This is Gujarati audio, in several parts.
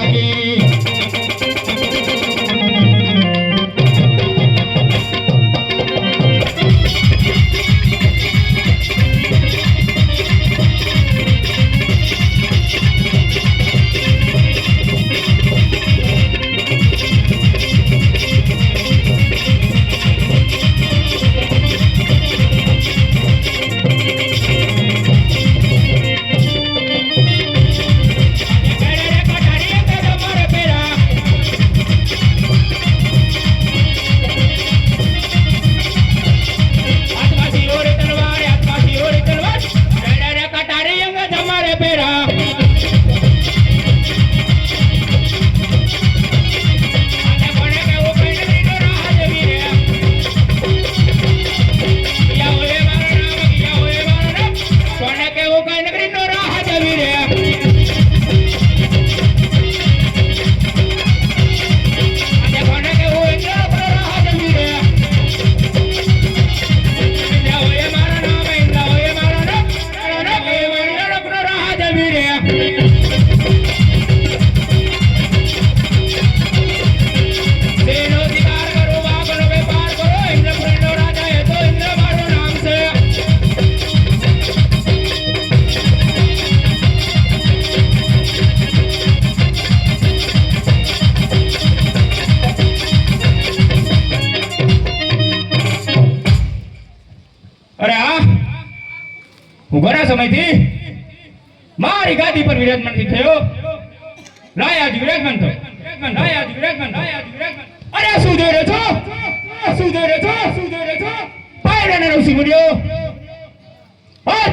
Maria. beberá. હું. ઘણા સમયથી મારી ગાદી પર વિરાજમાન નથી થયો. લાય આજ વિરાજમાન થયો. લાય આજ વિરાજમાન લાય આજ વિરાજમાન અરે શું જોઈ રહ્યો છો? શું જોઈ રહ્યો છો? શું જોઈ રહ્યો છો? પાયરાના રસી મળ્યો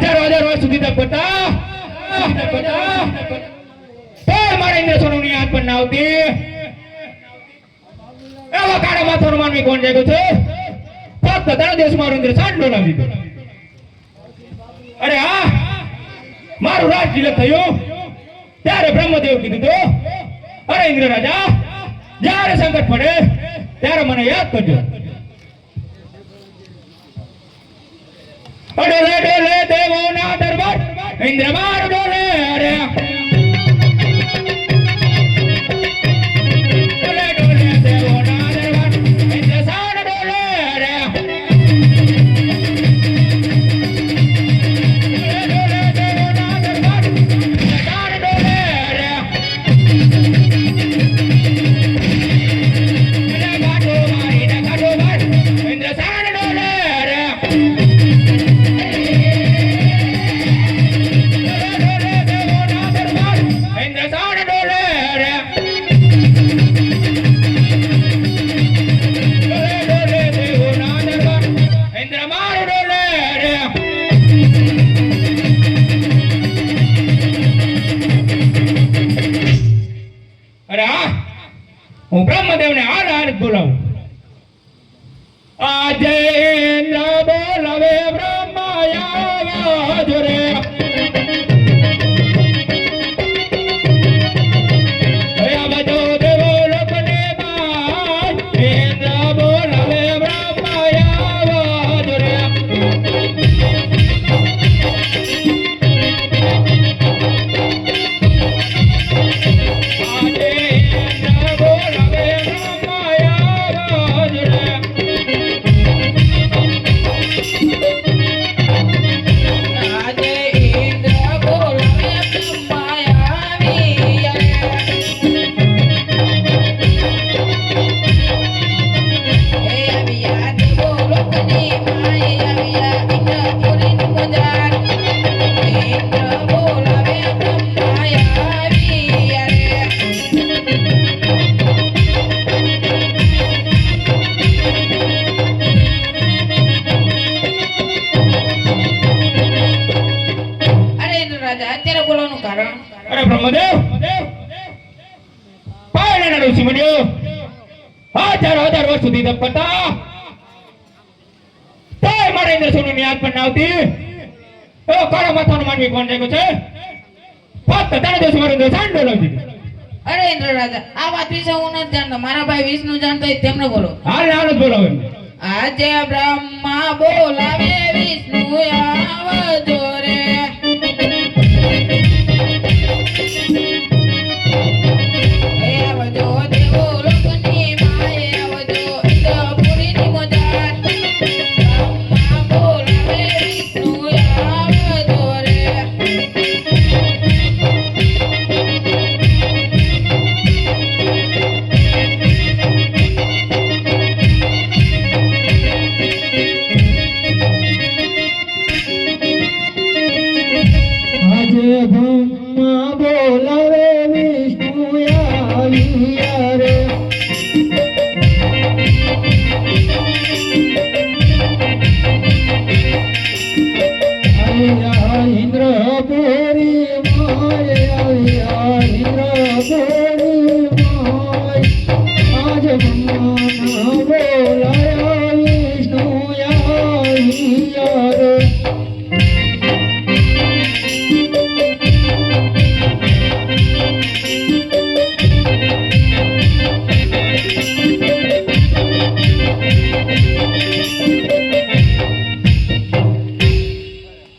હજારો હજાર વર્ષ સુધી તક બતા પણ મારા ઇન્દ્ર સોનુની યાદ પણ ના આવતી. એવા કાળા માથાનું માનવી કોણ જાગ્યું છે? તારા દેશમાં ઇન્દ્ર સાંડલો લાવી દીધો અરે હા, મારું રાજ તિલક થયું. ત્યારે બ્રહ્મદેવ કીધું તો, અરે ઇન્દ્ર રાજા જ્યારે સંકટ પડે, ત્યારે મને યાદ કરજો. અડોલે ડોલે દેવો ના દરબાર ઇન્દ્ર માર ડોલે અરે ડોલે અરે બ્રહ્મદેવ! પાયણના ઋષિ મળ્યો હજાર હજાર વર્ષ સુધી તપતા તોય મારે ઇન્દ્ર સોનું યાદ પણ આવતી! એવો કાળો માથાનો માનવી કોણ જાગ્યો છે? ફક્ત તારા દેશ મારું ઇન્દ્ર સાંડો લાવી અરે ઇન્દ્ર રાજા આ વાત વિશે હું નથી જાણતો. મારા ભાઈ વિષ્ણુ જાણતો હોય તેમને બોલો. હાલ હાલ જ બોલાવો આજે બ્રહ્મા બોલાવે વિષ્ણુ આવજો.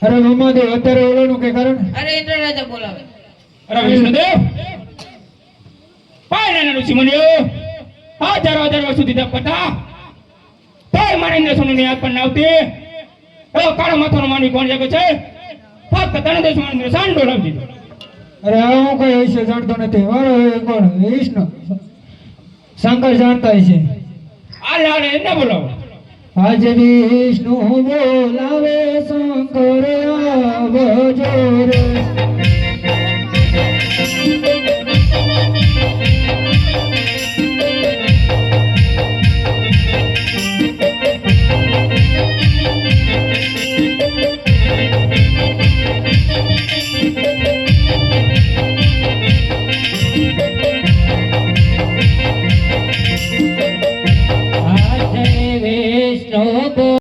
અરે મહાદેવ અત્યારે ઓલાનું કે કારણ? અરે ઇન્દ્ર રાજા બોલાવે. અરે વિષ્ણુદેવ! પાયણના ઋષિ મુનિઓ! હજારો હજાર વર્ષ સુધી તપતા તોય મારા ઇન્દ્ર સોનું યાદ પણ ના આવતી. એવો કાળો માથાનો માની કોણ જાગે છે? ફક્ત તારા દેશમાં ઇન્દ્ર સાંડો લાવી દીધો. અરે આ હું કઈ હશે જાણતો નથી. મારો કોણ? વિષ્ણુ. શંકર જાણતા હશે. આ લાડે એને બોલાવો. હાજરી વિષ્ણુ બોલાવે શંકર. આવજો રે